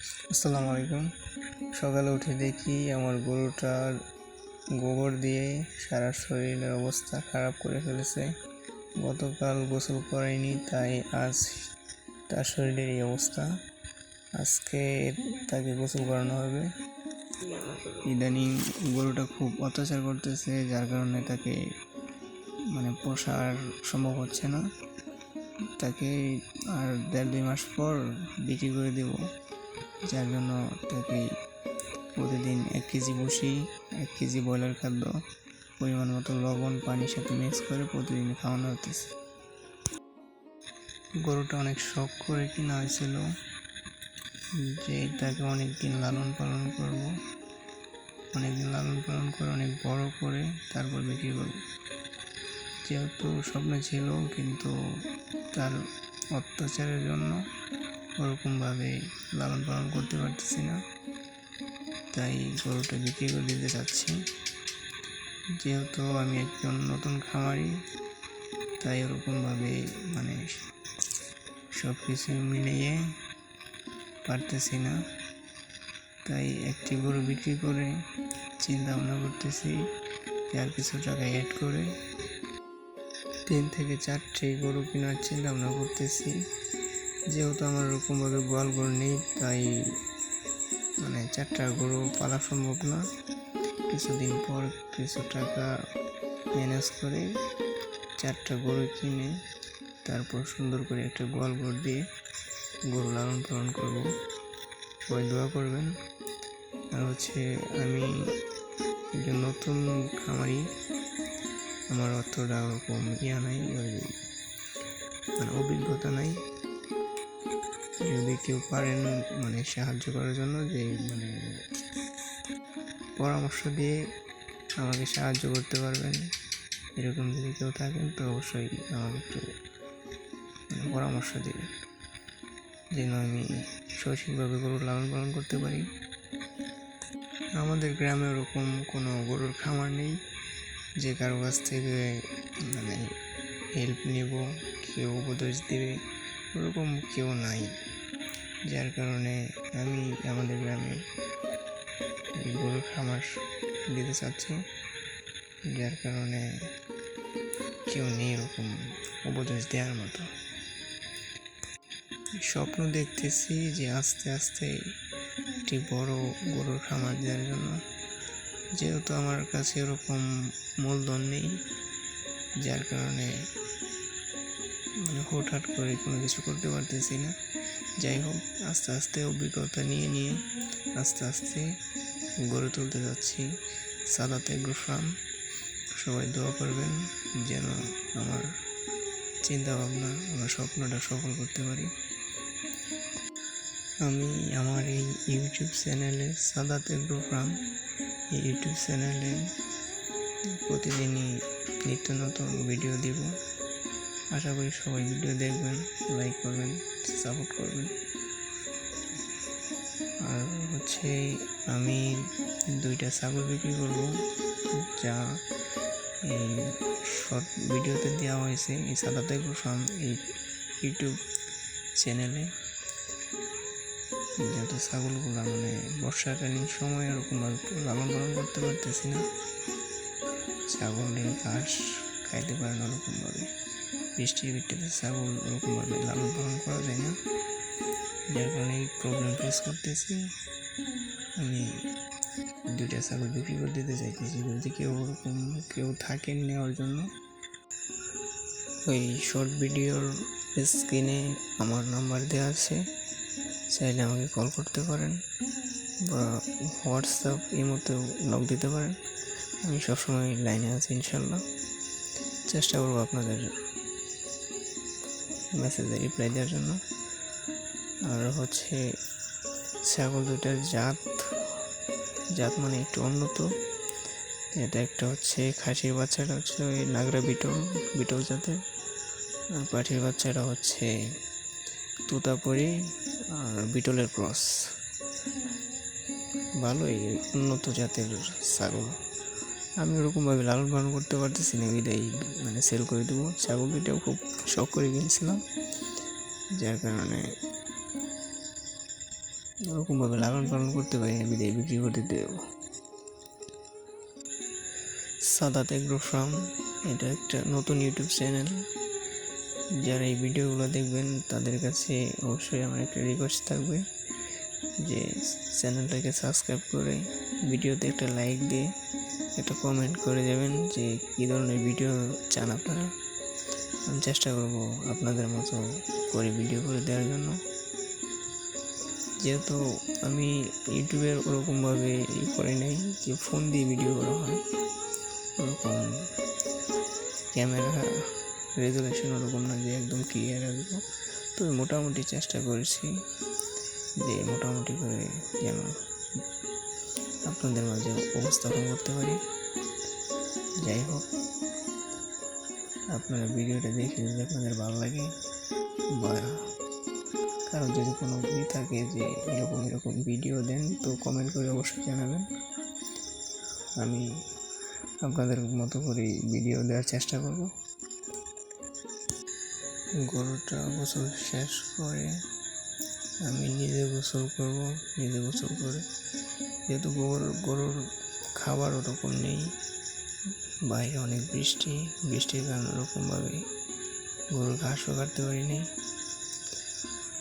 আসসালামু আলাইকুম। সকালে উঠে দেখি আমার গরুটার গোবর দিয়ে সারা শরীরের অবস্থা খারাপ করে ফেলেছে। গতকাল গোসল করেনি, তাই আজ তার শরীরের এই অবস্থা। আজকে তাকে গোসল করানো হবে। ইদানিং গরুটা খুব অত্যাচার করতেছে, যার কারণে তাকে মানে পোষার সম্ভব হচ্ছে না। তাকে আর দেড় দুই মাস পর বিক্রি করে দেব। যার জন্য তাকে প্রতিদিন এক কেজি বসি, এক কেজি ব্রয়লার খাদ্য, পরিমাণ মতো লবণ, পানির সাথে মিক্স করে প্রতিদিন খাওয়ানো হতেছে গরুটা অনেক শখ করে কিনা হয়েছিল যে তাকে অনেক দিন লালন পালন করব। অনেক দিন লালন পালন করে, অনেক বড় করে তারপর বিক্রি করব। যেহেতু স্বপ্ন ছিল, কিন্তু তার অত্যাচারের জন্য ওরকমভাবে লালন পালন করতে পারতেছি না। তাই গরুটা বিক্রি করে দিতে চাচ্ছি। যেহেতু আমি একজন নতুন খামারি, তাই ওরকমভাবে মানে সব কিছু মিলিয়ে পারতেছি না। তাই একটি গরু বিক্রি করে চিন্তা ভাবনা করতেছি আর কিছু টাকা অ্যাড করে তিন থেকে চারটে গরু কেনার চিন্তা ভাবনা করতেছি। যেহেতু আমার ওরকমভাবে গোয়াল গরু নেই, তাই মানে চারটা গরু পালা সম্ভব না। কিছুদিন পর কিছু টাকা ম্যানেজ করে চারটা গরু কিনে তারপর সুন্দর করে একটা গোয়াল ঘর দিয়ে গরু লালন পালন করব। সবাই দোয়া করবেন। আর হচ্ছে আমি একজন নতুন খামারি, আমার অতটা ওরকম ইয়া নাই মানে অভিজ্ঞতা নাই। যদি কেউ পারেন মানে সাহায্য করার জন্য যে মানে পরামর্শ দিয়ে আমাকে সাহায্য করতে পারবেন, এরকম যদি কেউ থাকেন তো অবশ্যই আমাকে একটু মানে পরামর্শ দিবেন, যেন আমি সঠিকভাবে গরু লালন পালন করতে পারি। আমাদের গ্রামে ওরকম কোনো গরুর খামার নেই, যে কারও কাছ থেকে মানে হেল্প নেব, কেউ উপদেশ দেবে, ওরকম কেউ নাই। যার কারণে আমি আমাদের গ্রামে গরুর খামার দিতে চাচ্ছি। যার কারণে কেউ নেই এরকম উপদেশ দেওয়ার মতো। স্বপ্ন দেখতেছি যে আস্তে আস্তে একটি বড় গরুর খামার দেওয়ার জন্য। যেহেতু আমার কাছে ওরকম মূলধন নেই, যার কারণে মানে হুটহাট করে কোনো কিছু করতে পারতেছি না। যাই হোক আস্তে আস্তে অভিজ্ঞতা নিয়ে নিয়ে আস্তে আস্তে গড়ে তুলতে যাচ্ছি সাদাত এগ্রো ফার্ম সবাই দোয়া করবেন যেন আমার চিন্তা ভাবনা আমার স্বপ্নটা সফল করতে পারি। আমি আমার এই ইউটিউব চ্যানেলে সাদাত এগ্রো এই ইউটিউব চ্যানেলে প্রতিদিনই নিত্য নতুন ভিডিও দিব। আশা করি সবাই ভিডিও দেখবেন, লাইক করবেন। সাপোর্ট করবেন আর হচ্ছে আমি দুইটা ছাগল বিক্রি করব, যা এই শর্ট ভিডিওতে দেওয়া হয়েছে। এই সাদাতে ফার্ম এই ইউটিউব চ্যানেলে যেহেতু ছাগলগুলো মানে বর্ষাকালীন সময় ওরকমভাবে লালন পালন করতে পারতেছি না। ছাগলের ঘাস খাইতে পারে না ওরকমভাবে। বৃষ্টির ভিত্তিতে ছাগল ওরকমভাবে লালন পালন করা যায় না। যার কারণে এই প্রবলেম ফেস করতেছি। আমি দুইটা ছাগল বিক্রি করে দিতে চাইতেছি, যদি কেউ ওরকম কেউ থাকেন নেওয়ার জন্য। ওই শর্ট ভিডিওর স্ক্রিনে আমার নাম্বার দেওয়া আছে, চাইলে আমাকে কল করতে পারেন বা হোয়াটসঅ্যাপ ইমোতেও লক দিতে পারেন। আমি সবসময় লাইনে আছি ইনশাল্লাহ। চেষ্টা করব আপনাদের মেসেজে রিপ্লাই দেওয়ার জন্য। আর হচ্ছে ছাগল দুটার জাত জাত মানে একটু উন্নত। এটা একটা হচ্ছে খাসির বাচ্চাটা হচ্ছে ওই নাগরা বিটল বিটল জাতের। আর পাঠির বাচ্চাটা হচ্ছে তুতাপুরি আর বিটলের ক্রস। ভালোই উন্নত জাতের ছাগল। আমি ওরকমভাবে লালন পালন করতে পারতেছি না বিদায় মানে সেল করে দেবো। ছাগল খুব শখ করে কিনছিলাম, যার কারণে ওরকমভাবে লালন পালন করতে পারি না বিদায় বিক্রি করতে দেব। সাদাত এগ্রো ফার্ম, এটা একটা নতুন ইউটিউব চ্যানেল। যারা এই ভিডিওগুলো দেখবেন, তাদের কাছে অবশ্যই আমার একটা রিকোয়েস্ট থাকবে যে চ্যানেলটাকে সাবস্ক্রাইব করে, ভিডিওতে একটা লাইক দিয়ে একটা কমেন্ট করে দেবেন যে কী ধরনের ভিডিও চান আপনারা। আমি চেষ্টা করব আপনাদের মতো করে ভিডিও করে দেওয়ার জন্য। যেহেতু আমি ইউটিউবের ওরকমভাবে ই করে নাই যে ফোন দিয়ে ভিডিও করা হয়, ওরকম ক্যামেরা রেজুলেশন ওরকম না যে একদম ক্লিয়ার আসব তো মোটামুটি চেষ্টা করেছি যে মোটামুটি করে যেন আপনাদের মাঝে উপস্থাপন করতে পারি। যাই হোক, আপনারা ভিডিওটা দেখে যদি আপনাদের ভালো লাগে বা কারও যদি কোনো ই থাকে যে এরকম এরকম ভিডিও দেন, তো কমেন্ট করে অবশ্যই জানাবেন। আমি আপনাদের মতো করে ভিডিও দেওয়ার চেষ্টা করব। গরুটা গোসল শেষ করে আমি নিজে গোসল করব, নিজে গোসল করে যেহেতু গরুর গরুর খাবার ওরকম নেই, বাইরে অনেক বৃষ্টি, বৃষ্টির কারণে ওরকমভাবে গরুর ঘাসও কাটতে পারিনি।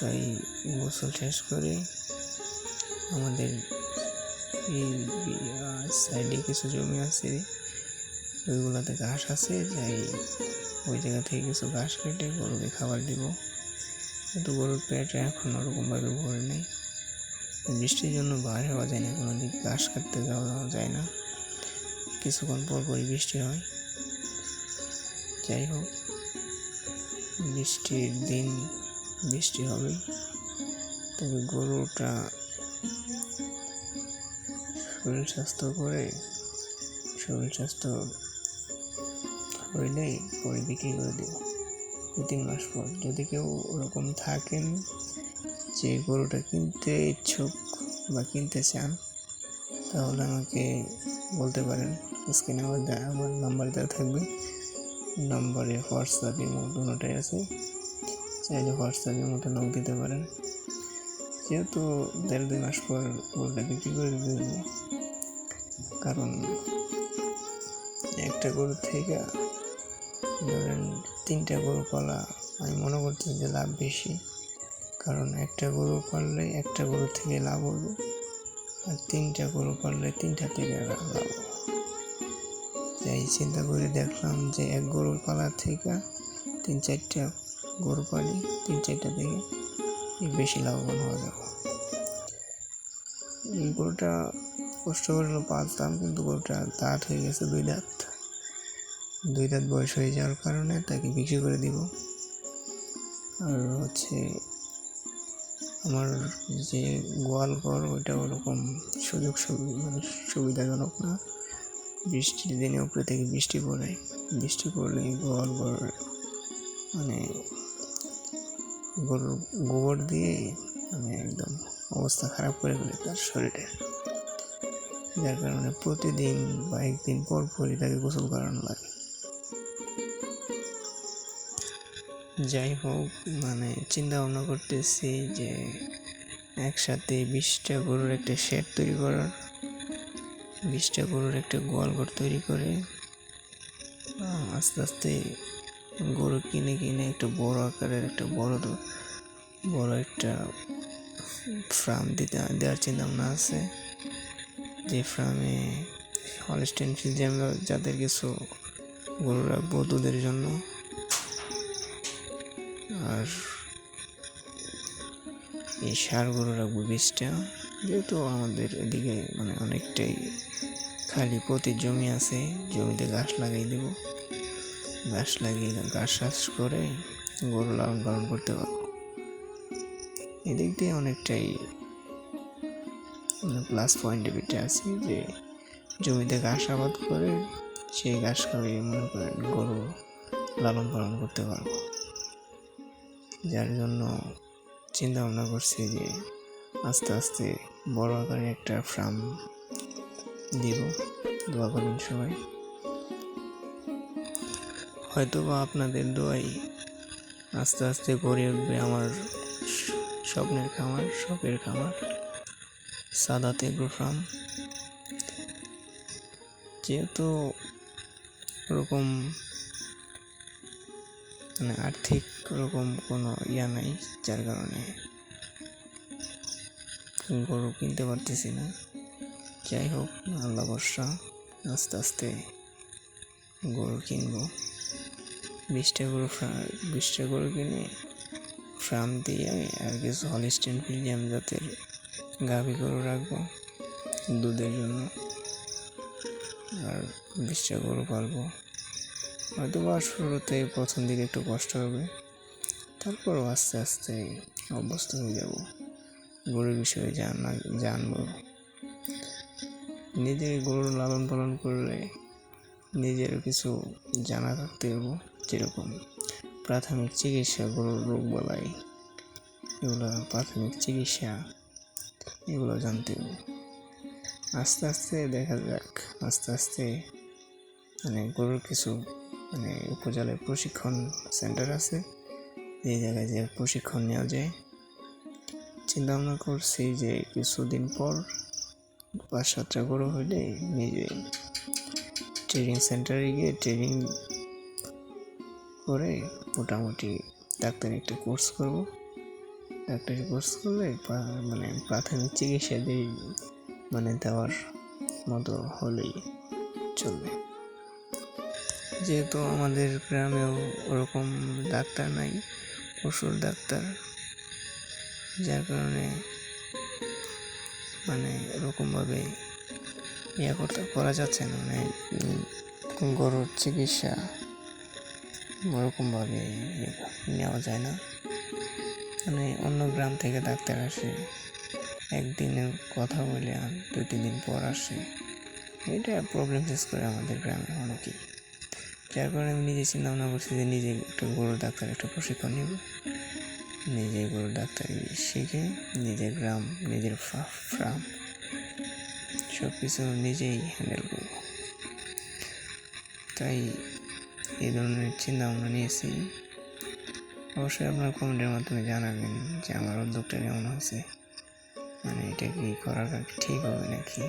তাই গোসল শেষ করে আমাদের এই সাইডে কিছু জমি আছে, ওইগুলোতে ঘাস আছে, তাই ওই জায়গা থেকে কিছু ঘাস কেটে গরুকে খাবার দিব। কিন্তু গরুর পেটে এখন ওরকমভাবে ভরে নেই। বৃষ্টির জন্য বার হওয়া যায় না, কোনো দিক ঘাস কাটতে যাওয়া যায় না। কিছুক্ষণ পর পরই বৃষ্টি হয়। যাই হোক, বৃষ্টির দিন বৃষ্টি হবে। তবে গরুটা শরীর স্বাস্থ্য করে, শরীর স্বাস্থ্য হইলেই পরে বিক্রি করে দেব। দু তিন মাস পর। যদি কেউ ওরকম থাকেন যে গরুটা কিনতে ইচ্ছুক বা কিনতে চান, তাহলে আমাকে বলতে পারেন। স্ক্রিনে আমার আমার নাম্বার দেওয়া থাকবে। নম্বরে হোয়াটসঅ্যাপ, ইমো দুটোটাই আছে। চাইলে হোয়াটসঅ্যাপ, ইমোতে নক দিতে পারেন। যেহেতু দেড় দুই মাস পর গরুটা বিক্রি করে দিতে দেবো কারণ একটা গরু থেকে ধরেন তিনটা গরু পালা, আমি মনে করছি যে লাভ বেশি। কারণ একটা গরু পাললে একটা গরু থেকে লাভ হবে, আর তিনটা গরু পাললে তিনটা থেকে লাভ তাই চিন্তা করে দেখলাম যে এক গরুর পালার থেকে তিন চারটা গরু পালি, তিন চারটা থেকে বেশি লাভবান হওয়া যাবে। গরুটা কষ্ট করে পালতাম, কিন্তু গরুটা দাঁত হয়ে গেছে দুই দাঁত। দুই দাঁত বয়স হয়ে যাওয়ার কারণে তাকে বিক্রি করে দিব। আর হচ্ছে আমার যে গোয়াল ঘর, ওইটা ওরকম সুযোগ সুবি- মানে সুবিধাজনক না। বৃষ্টির দিনে উপরে থেকে বৃষ্টি পড়ে। বৃষ্টি পড়লে গোয়াল ঘর মানে গরুর গোবর দিয়ে মানে একদম অবস্থা খারাপ করে ফেলে তার শরীরে। যার কারণে প্রতিদিন বা একদিন পর পরই তাকে গোসল করানো লাগে। যাই হোক মানে চিন্তা ভাবনা করতেছি যে একসাথে বিশটা গরুর একটা শেড তৈরি করার, বিশটা গরুর একটা গোয়াল ঘর তৈরি করে আস্তে আস্তে গরু কিনে কিনে একটা বড় আকারের একটা বড় বড় একটা ফার্ম দিতে, দেওয়ার চিন্তা ভাবনা আছে। যে ফার্মে হলস্টেন ফিজিয়াম যাদের কিছু গরু রাখব দুধের জন্য আর এই সার গরু রাখব বীজটা। যেহেতু আমাদের এদিকে মানে অনেকটাই খালি প্রতি জমি আছে, জমিতে গাছ লাগাই দেব। গাছ লাগিয়ে গাছ চাষ করে গরু লালন পালন করতে পারব। এদিক দিয়ে অনেকটাই প্লাস পয়েন্টে বেটে আছি যে জমিতে ঘাস আবাদ করে সেই ঘাস খাওয়িয়ে মনে করেন গরু লালন পালন করতে পারব। যার জন্য চিন্তা ভাবনা করছি যে আস্তে আস্তে বড় আকারে একটা ফার্ম দিব। দোয়া করুন সবাই। হয়তো বা আপনাদের দোয়াই আস্তে আস্তে গড়ে উঠবে আমার স্বপ্নের খামার, শখের খামার সাদাত এগ্রো ফার্ম। যেহেতু ওরকম মানে আর্থিক ওরকম কোনো ইয়া নাই, যার কারণে গরু কিনতে পারতেছি না। যাই হোক, আল্লাহ বর্ষা আস্তে আস্তে গরু কিনবো। বিশটা গরু বিশটা গরু কিনে ফার্ম দিয়ে আমি আর কিছু হলিস্টেন ফিলিয়াম জাতের গাভী গরু রাখব দুধের জন্য। আর বিশটা গরু পালবো। হয়তো বা শুরুতে প্রথম দিকে একটু কষ্ট হবে, তারপরও আস্তে আস্তে অভ্যস্ত হয়ে যাব। গরুর বিষয়ে জানা, জানব। নিজের গরু লালন পালন করলে নিজের কিছু জানা থাকতে হবে, যেরকম প্রাথমিক চিকিৎসা গরুর রোগ বলাই, এগুলো প্রাথমিক চিকিৎসা, এগুলো জানতে হবে। আস্তে আস্তে দেখা যাক, আস্তে আস্তে মানে গরুর কিছু মানে উপজেলায় প্রশিক্ষণ সেন্টার আছে। যে জায়গায় যে প্রশিক্ষণ নেওয়া যায়। চিন্তা ভাবনা করছি যে কিছুদিন পর পাঁচ সাতটা গরু হলে নিজে ট্রেনিং সেন্টারে গিয়ে ট্রেনিং করে মোটামুটি ডাক্তারি একটা কোর্স করব। ডাক্তারি কোর্স করলে মানে প্রাথমিক চিকিৎসা দিয়ে মানে দেওয়ার মতো হলেই চলবে। যেহেতু আমাদের গ্রামেও ওরকম ডাক্তার নাই পশুর ডাক্তার, যার কারণে মানে ওরকমভাবে ইয়ে করতে, করা যাচ্ছে না। মানে গরুর চিকিৎসা ওরকমভাবে নেওয়া যায় না। মানে অন্য গ্রাম থেকে ডাক্তার আসে, একদিনের কথা বলে আর দু তিন দিন পর আসে। এটা প্রবলেম ফেস করে আমাদের গ্রামে অনেকেই। যার কারণে আমি নিজে চিন্তা ভাবনা করছি যে নিজে একটা গরুর ডাক্তার, একটা প্রশিক্ষণ নেব। নিজে গরুর ডাক্তারি শিখে নিজের গ্রাম, নিজের ফার্ম সব কিছু নিজেই হ্যান্ডেল করব। তাই এই ধরনের চিন্তা ভাবনা নিয়েছি। অবশ্যই আপনার কমেন্টের মাধ্যমে জানাবেন যে আমার উদ্যোগটা কেমন হয়েছে। মানে এটা কি করাটা ঠিক হবে নাকি?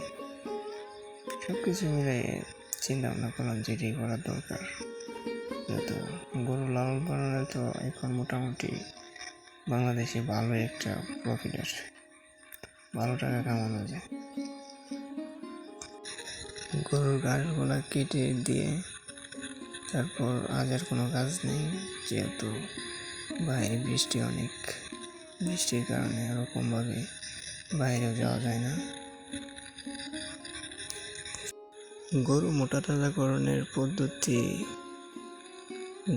সব কিছু মিলে চিন্তা ভাবনা করলাম যেটাই করার দরকার। যেহেতু গরু লালন পালনে তো এখন মোটামুটি বাংলাদেশে ভালো একটা প্রফিট আসে। ভালো টাকা কামানো যায়। গরুর ঘাসগুলা কেটে দিয়ে তারপর আজ আর কোনো কাজ নেই, যেহেতু বাইরে বৃষ্টি অনেক। বৃষ্টির কারণে ওরকমভাবে বাইরেও যাওয়া যায় না। গরু মোটা তাজাকরণের পদ্ধতি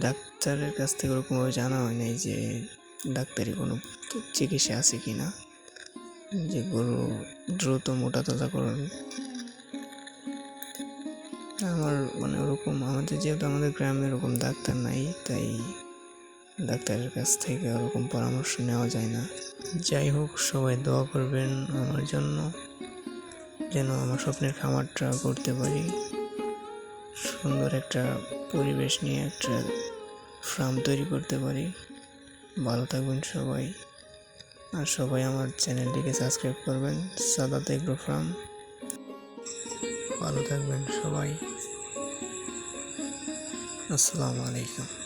ডাক্তারের কাছ থেকে ওরকমভাবে জানা হয় নাই যে ডাক্তারি কোনো চিকিৎসা আছে কি না, যে গরু দ্রুত মোটা তাজাকরণ। আমার মানে ওরকম আমাদের যেহেতু আমাদের গ্রামে ওরকম ডাক্তার নাই, তাই ডাক্তারের কাছ থেকে ওরকম পরামর্শ নেওয়া যায় না। যাই হোক, সবাই দোয়া করবেন আমার জন্য। যেন আমার স্বপ্নের খামারটা করতে পারি। সুন্দর একটা পরিবেশ নিয়ে একটা ফার্ম তৈরি করতে পারি। ভালো থাকবেন সবাই। আর সবাই আমার চ্যানেলটিকে সাবস্ক্রাইব করবেন সাদাত এগ্রো ফার্ম ভালো থাকবেন সবাই। আসসালামু আলাইকুম।